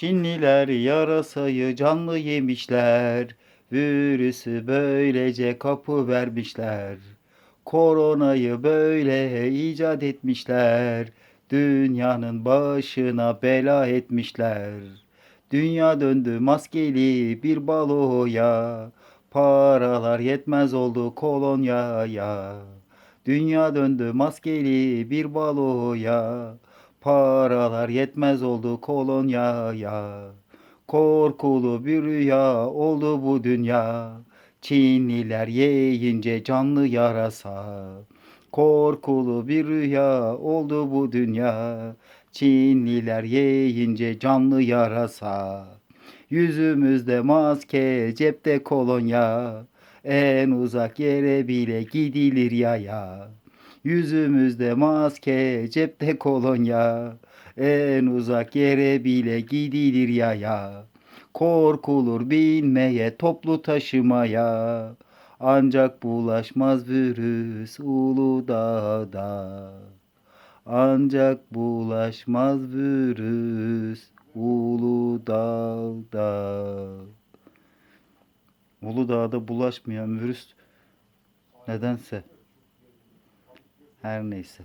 Çinliler yarasayı canlı yemişler. Virüsü böylece kapı vermişler. Koronayı böyle icat etmişler. Dünyanın başına bela etmişler. Dünya döndü maskeli bir baloya. Paralar yetmez oldu kolonyaya. Dünya döndü maskeli bir baloya. Paralar yetmez oldu kolonyaya. Korkulu bir rüya oldu bu dünya. Çinliler yiyince canlı yarasa. Korkulu bir rüya oldu bu dünya. Çinliler yiyince canlı yarasa. Yüzümüzde maske, cepte kolonya. En uzak yere bile gidilir yaya. Yüzümüzde maske, cepte kolonya. En uzak yere bile gidilir yaya. Korkulur binmeye, toplu taşımaya. Ancak bulaşmaz virüs Uludağ'da. Ancak bulaşmaz virüs Uludağ'da. Uludağ'da bulaşmayan virüs nedense. Her neyse.